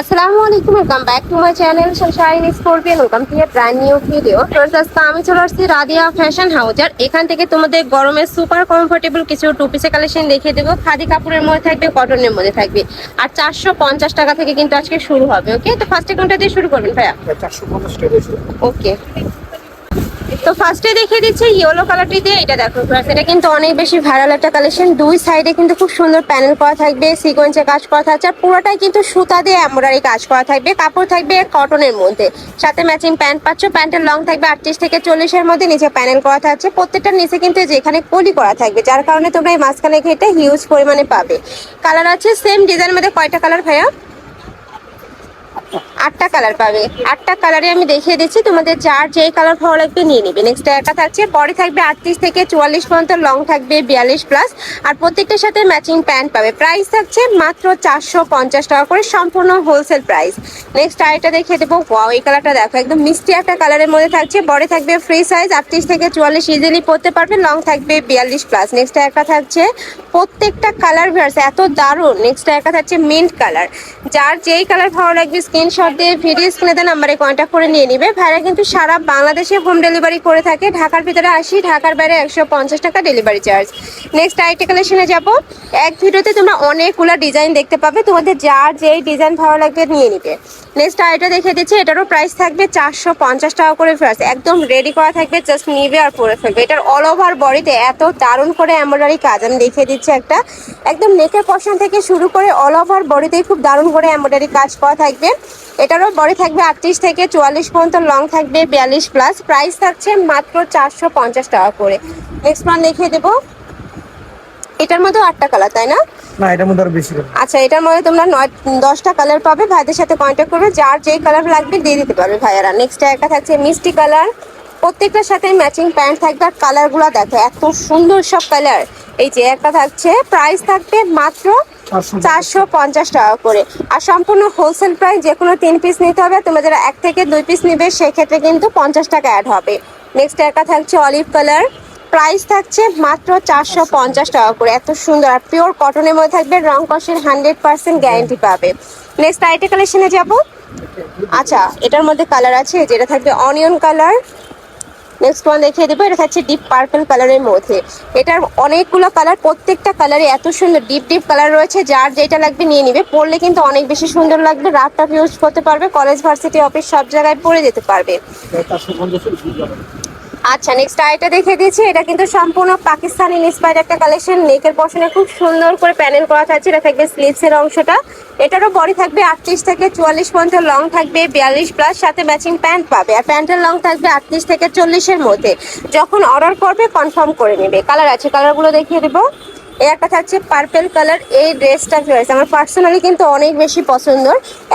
আসসালামু আলাইকুম welcome back to my channel sunshine scorpion welcome to brand new video first আজকে আমি চলে আসছি রাদিয়া ফ্যাশন হাউস আর এখান থেকে তোমাদের গরমের সুপার কমফোর্টেবল কিছু টু পিসের কালেকশন দেখিয়ে দেবো। খাদি কাপড়ের মধ্যে থাকবে কটনের মধ্যে থাকবে। আর চারশো পঞ্চাশ টাকা থেকে কিন্তু আজকে শুরু হবে ওকে তো ফার্স্টে কোনটা দিয়ে শুরু করবেন ভাইয়া। চারশো পঞ্চাশ টাকা ওকে তো ফার্স্টে দেখিয়ে দিচ্ছি ইয়েলো কালারটি দিয়ে, এটা দেখো এটা কিন্তু অনেক বেশি ভাইরাল একটা কালেকশন দুই সাইডে কিন্তু খুব সুন্দর প্যানেল করা থাকবে সিকোয়েন্সে কাজ করা থাকছে, আর পুরোটাই কিন্তু সুতা দিয়ে এমব্রয়ডারি কাজ করা থাকবে, কাপড় থাকবে কটনের মধ্যে। সাথে ম্যাচিং প্যান্ট পাচ্ছ প্যান্টের লং থাকবে আটত্রিশ থেকে চল্লিশের মধ্যে নিচে প্যানেল করা থাকছে, প্রত্যেকটার নিচে কিন্তু এই যে এখানে কলি করা থাকবে, যার কারণে তোমরা এই মাঝখানে ঘেটে হিউজ পরিমাণে পাবে। কালার আছে সেম ডিজাইনের মধ্যে কয়টা কালার ভাইয়া? আটটা কালার পাবে। আটটা কালারে আমি দেখিয়ে দিচ্ছি, তোমাদের যার যেই কালার ভালো লাগবে নিয়ে নিবে। নেক্সট একা থাকছে, পরে থাকবে আটত্রিশ থেকে চুয়াল্লিশ পর্যন্ত লং থাকবে বিয়াল্লিশ প্লাস আর প্রত্যেকটার সাথে ম্যাচিং প্যান্ট পাবে। প্রাইস থাকছে মাত্র চারশো পঞ্চাশ টাকা করে, সম্পূর্ণ হোলসেল প্রাইস নেক্সট আরেকটা দেখিয়ে দেবো। ওয়াও এই কালারটা দেখো, একদম মিষ্টি একটা কালারের মধ্যে থাকছে। বডি থাকবে ফ্রি সাইজ আটত্রিশ থেকে চুয়াল্লিশ ইজিলি পরতে পারবে লং থাকবে বিয়াল্লিশ প্লাস নেক্সট একটা থাকছে প্রত্যেকটা কালার ভার্স এত দারুণ। নেক্সট একটা থাকছে মিন্ট কালার যার যেই কালার ভালো লাগবে স্ক্রিনশট দিয়ে ভিডিও স্ক্রিনে দেওয়া নাম্বারে কন্ট্যাক্ট করে নিয়ে নিবে। ভাইরা কিন্তু সারা বাংলাদেশে হোম ডেলিভারি করে থাকে। ঢাকার ভিতরে আসি, ঢাকার বাইরে একশো পঞ্চাশ টাকা ডেলিভারি চার্জ নেক্সট আইটি কালেকশনে যাব। এক ভিডিওতে তোমরা অনেকগুলো ডিজাইন দেখতে পাবে। তোমাদের যার যেই ডিজাইন ভালো লাগবে নিয়ে নিবে। নেক্সট আইটা দেখে দিচ্ছি, এটারও প্রাইস থাকবে চারশো পঞ্চাশ টাকা করে ফেরাস একদম রেডি করা থাকবে জাস্ট নিবে আর পরে ফেলবে। এটার অল ওভার বডিতে এত দারুণ করে এমব্রয়ডারি কাজ। আমি দেখিয়ে দিচ্ছি একটা। একদম নেকের পশন থেকে শুরু করে অল ওভার বডিতে খুব দারুণ করে এমব্রয়ডারি কাজ করা থাকবে। এটারও বডি থাকবে আটত্রিশ থেকে চুয়াল্লিশ পর্যন্ত লং থাকবে, বিয়াল্লিশ প্লাস প্রাইস থাকছে মাত্র চারশো পঞ্চাশ টাকা করে। নেক্সট মান দেখিয়ে দেবো। এটার মধ্যেও আটটা কালার তাই না? না এটার মধ্যে আরও বেশি আচ্ছা এটার মধ্যে তোমরা নয় দশটা কালার পাবে। ভাইদের সাথে কন্ট্যাক্ট করবে। যার যেই কালার লাগবে দিয়ে দিতে পারবে ভাইয়ারা। নেক্সট একটা থাকছে মিষ্টি কালার প্রত্যেকটার সাথে ম্যাচিং প্যান্ট থাকবে। আর কালারগুলো দেখো এত সুন্দর সব কালার এই যে একটা থাকছে প্রাইস থাকবে মাত্র চারশো চারশো পঞ্চাশ টাকা করে। আর সম্পূর্ণ হোলসেল প্রাইস যে কোনো তিন পিস নিতে হবে। তোমরা যারা এক থেকে দুই পিস নিবে সেক্ষেত্রে কিন্তু পঞ্চাশ টাকা অ্যাড হবে। নেক্সট একটা থাকছে অলিভ কালার প্রাইস থাকছে মাত্র চারশো পঞ্চাশ টাকা করে। এত সুন্দর আর পিওর কটনের মধ্যে থাকবে, রং কষের হান্ড্রেড পার্সেন্ট গ্যারেন্টি পাবে। নেক্সট আইটে কালেকশনে যাব। আচ্ছা এটার মধ্যে কালার আছে, যেটা থাকবে অনিয়ন কালার নেক্সট ওয়ান দেখিয়ে দেবো, এটা থাকছে ডিপ পার্পল কালারের মধ্যে। এটার অনেকগুলো কালার প্রত্যেকটা কালারে এত সুন্দর ডিপ ডিপ কালার রয়েছে, যার যেটা লাগবে নিয়ে নিবে। পরলে কিন্তু অনেক বেশি সুন্দর লাগবে রাফটাপ ইউজ করতে পারবে কলেজ ভার্সিটি অফিস সব জায়গায় পরে যেতে পারবে। আচ্ছা নেক্সট আইটা দেখে দিয়েছি এটা কিন্তু সম্পূর্ণ পাকিস্তানি ইন্সপায়ার্ড একটা কালেকশন নেকের পশনে খুব সুন্দর করে প্যানেল করা থাকছে। এটা থাকবে স্লিভসের অংশটা। এটারও বডি থাকবে আটত্রিশ থেকে চুয়াল্লিশ পর্যন্ত লং থাকবে, বিয়াল্লিশ প্লাস সাথে ম্যাচিং প্যান্ট পাবে। আর প্যান্টের লং থাকবে আটত্রিশ থেকে চল্লিশের মধ্যে। যখন অর্ডার করবে কনফার্ম করে নেবে। কালার আছে কালারগুলো দেখিয়ে দেবো। একটা থাকছে পার্পেল কালার এই ড্রেসটা রয়েছে। আমার পার্সোনালি কিন্তু অনেক বেশি পছন্দ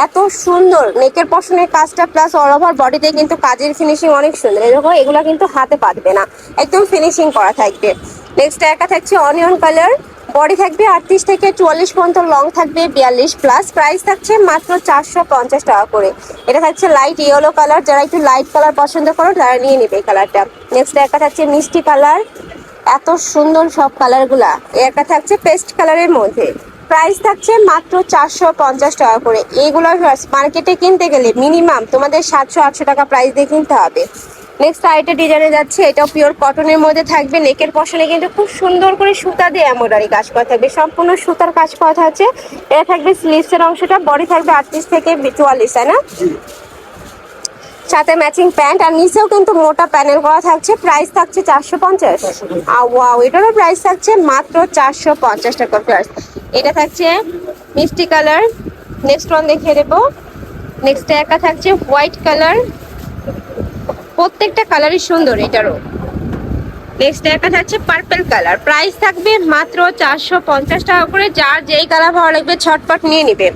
এত সুন্দর। নেকের পশনের কাজটা প্লাস অল ওভার বডিতে কিন্তু কাজের ফিনিশিং অনেক সুন্দর। এরকম এগুলো কিন্তু হাতে পাতবে না। একদম ফিনিশিং করা থাকবে। নেক্সট একটা থাকছে অনিয়ন কালার বডি থাকবে আটত্রিশ থেকে চুয়াল্লিশ পর্যন্ত লং থাকবে বিয়াল্লিশ প্লাস প্রাইস থাকছে মাত্র চারশো পঞ্চাশ টাকা করে। এটা থাকছে লাইট ইয়েলো কালার যারা একটু লাইট কালার পছন্দ করো, তারা নিয়ে নেবে এই কালারটা নেক্সট একটা থাকছে মিষ্টি কালার এত সুন্দর সব কালারগুলা। একটা থাকছে পেস্ট কালারের মধ্যে। প্রাইস থাকছে মাত্র চারশো পঞ্চাশ টাকা করে। এইগুলো মার্কেটে কিনতে গেলে মিনিমাম তোমাদের সাতশো আটশো টাকা প্রাইস দিয়ে কিনতে হবে। নেক্সট আইটা ডিজাইনে যাচ্ছে, এটাও পিওর কটনের মধ্যে থাকবে। নেকের পশনে কিন্তু খুব সুন্দর করে সুতা দিয়ে এমব্রয়ডারি কাজ করা থাকবে। সম্পূর্ণ সুতার কাজ করা থাকছে। এটা থাকবে স্লিভসের অংশটা বডি থাকবে আটত্রিশ থেকে চুয়াল্লিশ, তাই না? সাথে ম্যাচিং প্যান্ট আর নিচেও কিন্তু মোটা প্যানেল করা থাকছে। প্রাইস থাকছে চারশো পঞ্চাশ। ওয়াও এটারও প্রাইস থাকছে মাত্র চারশো পঞ্চাশ টাকা প্লাস এটা থাকছে মিষ্টি কালার নেক্সট ওয়ান দেখিয়ে দেবো। নেক্সট একটা থাকছে হোয়াইট কালার প্রত্যেকটা কালারই সুন্দর এটারও। নেক্সট একটা থাকছে পার্পল কালার প্রাইস থাকবে মাত্র চারশো পঞ্চাশ টাকা করে। যার যেই কালার ভালো লাগবে, ছটপট নিয়ে নিবে।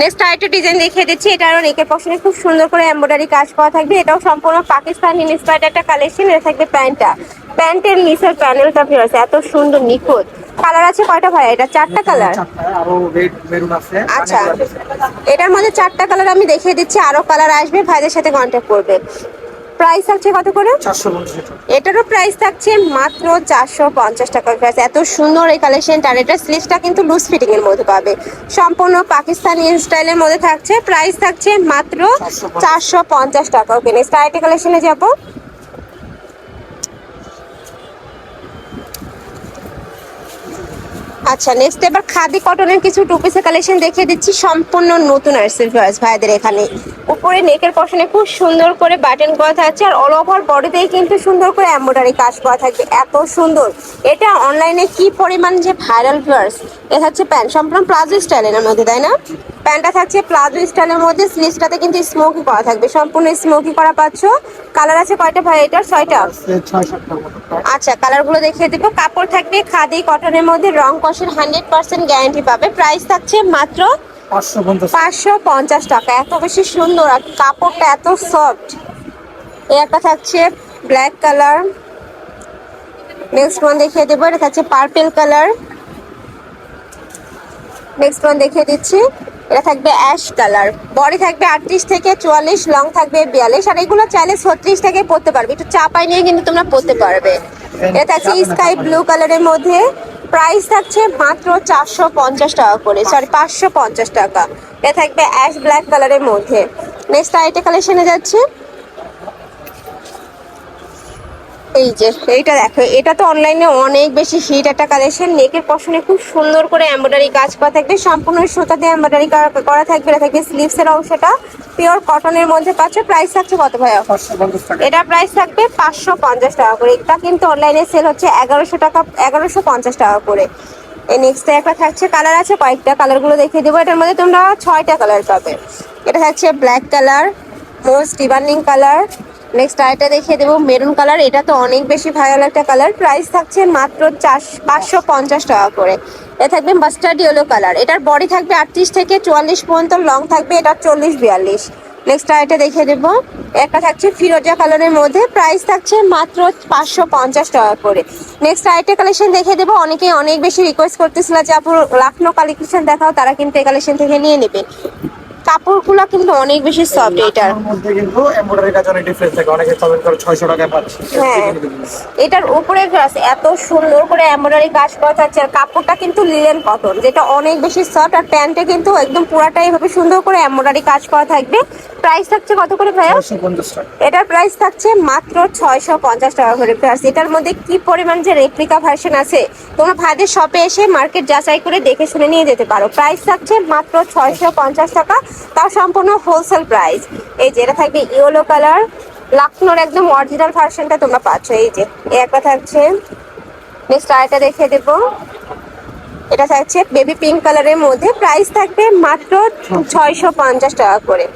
নেক্সট আরেকটা ডিজাইন দেখিয়ে দিচ্ছি। এটারও নেকের পশনে খুব সুন্দর করে এম্বয়ডারি কাজ করা থাকবে। এটাও সম্পূর্ণ পাকিস্তান ইন্সপায়ার্ড একটা কালেকশন এটা থাকবে প্যান্টটা। প্যান্টের নিচের প্যানেলটা আছে এত সুন্দর নিখুঁত। কালার আছে কয়টা ভাই? এটা চারটা কালার আছে আচ্ছা। এটার মধ্যে চারটা কালার আমি দেখিয়ে দিচ্ছি আরও কালার আসবে ভাইদের সাথে কন্ট্যাক্ট করবে। প্রাইস থাকছে কত করে? এটারও প্রাইস থাকছে মাত্র চারশো পঞ্চাশ টাকা প্রাইস এত সুন্দর এই কালেকশনটা আর এটা স্লিভসটা কিন্তু লুজ ফিটিং এর মধ্যে পাবে। সম্পূর্ণ পাকিস্তানি স্টাইলের মধ্যে থাকছে। প্রাইস থাকছে মাত্র চারশো পঞ্চাশ। টাকা। ওকে নেক্সট আরেকটা কালেকশনে যাব। আচ্ছা নেক্সট এবার খাদি কটনের কিছু টু পিসের কালেকশন দেখিয়ে দিচ্ছি। সম্পূর্ণ নতুন আসছে ভিউয়ার্স ভাইদের এখানে। উপরে নেকের পশনে খুব সুন্দর করে বাটন করা থাকছে আর অল ওভার বডিতেই কিন্তু সুন্দর করে এম্ব্রয়ডারি কাজ করা থাকবে এত সুন্দর। এটা অনলাইনে কি পরিমাণ যে ভাইরাল ভিউয়ার্স এটা হচ্ছে প্যান্ট। সম্পূর্ণ প্লাজো স্টাইলের মধ্যে, তাই না? প্যান্টটা থাকছে প্লাজো স্টাইলের মধ্যে স্লিভসটাতে কিন্তু স্মোকি করা থাকবে। সম্পূর্ণ স্মোকি করা পাচ্ছ। কালার আছে কয়টা ভাই এটার? ছয়টা? আচ্ছা কালারগুলো দেখিয়ে দেবো। কাপড় থাকবে খাদি কটনের মধ্যে রং কষের হান্ড্রেড পার্সেন্ট গ্যারান্টি পাবে। প্রাইস থাকছে মাত্র পাঁচশো পঞ্চাশ পাঁচশো পঞ্চাশ টাকা। এত বেশি সুন্দর। আর কাপড়টা এত সফট এই একটা থাকছে ব্ল্যাক কালার নেক্সট ওয়ান দেখিয়ে দেবো। এটা থাকছে পার্পেল কালার নেক্সট ওয়ান দেখিয়ে দিচ্ছি। এটা থাকবে অ্যাশ কালার বডি থাকবে আটত্রিশ থেকে চুয়াল্লিশ লং থাকবে বিয়াল্লিশ। আর এগুলো চাইলে ছত্রিশ থেকে পরতে পারবে। একটু চাপাই নিয়ে কিন্তু তোমরা পরতে পারবে। এটা থাকছে স্কাই ব্লু কালারের মধ্যে। প্রাইস থাকছে মাত্র চারশো পঞ্চাশ টাকা করে। সরি পাঁচশো পঞ্চাশ টাকা। এটা থাকবে অ্যাশ ব্ল্যাক কালারের মধ্যে। নেক্সট আইটে কালেকশনে যাচ্ছে। এই যে এইটা দেখো এটা তো অনলাইনে অনেক বেশি হিট একটা কালেকশন নেকের পশনে খুব সুন্দর করে এমব্রয়ডারি কাজ করা থাকবে সম্পূর্ণ সুতা দিয়ে এমব্রয়ডারি করা থাকবে এটা থাকবে স্লিভস এর অংশটা। পিওর কটনের মধ্যে পাচ্ছ প্রাইস থাকছে কত টাকা। এটা প্রাইস থাকবে পাঁচশো পঞ্চাশ টাকা করে। এটা কিন্তু অনলাইনে সেল হচ্ছে এগারোশো টাকা এগারোশো পঞ্চাশ টাকা করে। এই নেক্সট একটা থাকছে কালার আছে কয়েকটা কালারগুলো দেখিয়ে দেবো। এটার মধ্যে তোমরা ছয়টা কালার পাবে। এটা থাকছে black colour most demanding colour next আরেকটা দেখিয়ে দেবো মেরুন কালার এটা তো অনেক বেশি ভাইরাল একটা কালার প্রাইস থাকছে মাত্র চার পাঁচশো পঞ্চাশ টাকা করে। এটা থাকবে মাস্টার্ড ইয়েলো কালার এটার বডি থাকবে আটত্রিশ থেকে চুয়াল্লিশ পর্যন্ত লং থাকবে এটা চল্লিশ বিয়াল্লিশ। নেক্সট আরেকটা দেখে দেবো, একটা থাকছে ফিরোজা কালারের মধ্যে প্রাইস থাকছে মাত্র পাঁচশো পঞ্চাশ টাকা করে। নেক্সট আরেকটা কালেকশন দেখে দেবো অনেকেই অনেক বেশি রিকোয়েস্ট করতেছিল যে, আপু, লাখনো কালেকশন দেখাও, তারা কিন্তু এই কালেকশন থেকে নিয়ে নেবে। কাপড়গুলো কিন্তু অনেক বেশি সফট এটার। মধ্যে কিন্তু এমব্রয়ডারি কাজ অনেক ডিফারেন্স থাকে। অনেকে কমেন্ট করে ছয়শো টাকায় পাচ্ছি। হ্যাঁ। এটার উপরে গ্লাস এত সুন্দর করে এমব্রয়ডারি কাজ করা থাকছে আর কাপড়টা কিন্তু লিলেন কটন যেটা অনেক বেশি সফট আর প্যান্টে কিন্তু একদম পুরাটাই এভাবে সুন্দর করে এমব্রয়ডারি কাজ করা থাকবে। প্রাইস থাকছে কত করে ভাইয়া? টাকা। এটার প্রাইস থাকছে মাত্র ছয়শো পঞ্চাশ টাকা করে। প্রাইস এটার মধ্যে কি পরিমাণ যে রেপ্লিকা ভার্সন আছে তোমরা ভাইদের শপে এসে মার্কেট যাচাই করে দেখে শুনে নিয়ে যেতে পারো। প্রাইস থাকছে মাত্র ছয়শো পঞ্চাশ টাকা। তাও সম্পূর্ণ হোলসেল প্রাইস এই যে, এটা থাকবে ইয়েলো কালার লাকনোর একদম অরিজিনাল ভার্সনটা তোমরা পাচ্ছ। এই যে একটা থাকছে। নেক্সট আরেকটা দেখে দেবো। এটা থাকছে বেবি পিঙ্ক কালারের মধ্যে। প্রাইস থাকবে মাত্র ছয়শো পঞ্চাশ টাকা করে।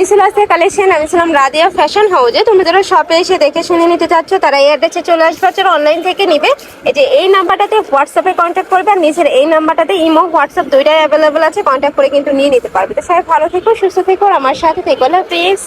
এই ছিল কালেকশন আমি ছিলাম রাদিয়া ফ্যাশন হাউজে তোমরা যারা শপে এসে দেখে শুনে নিতে চাচ্ছ, তারা এই অ্যাড্রেসে চলে আসবে যারা অনলাইন থেকে নিবে। এই যে এই নাম্বারটাতে হোয়াটসঅ্যাপে কন্ট্যাক্ট করবে আর নিজের এই নাম্বারটাতে ইমো হোয়াটসঅ্যাপ দুইটাই অ্যাভেলেবেল আছে কন্ট্যাক্ট করে কিন্তু নিয়ে নিতে পারবে। তো সবাই ভালো থেকো, সুস্থ থেকো আমার সাথে থেকো। প্লিজ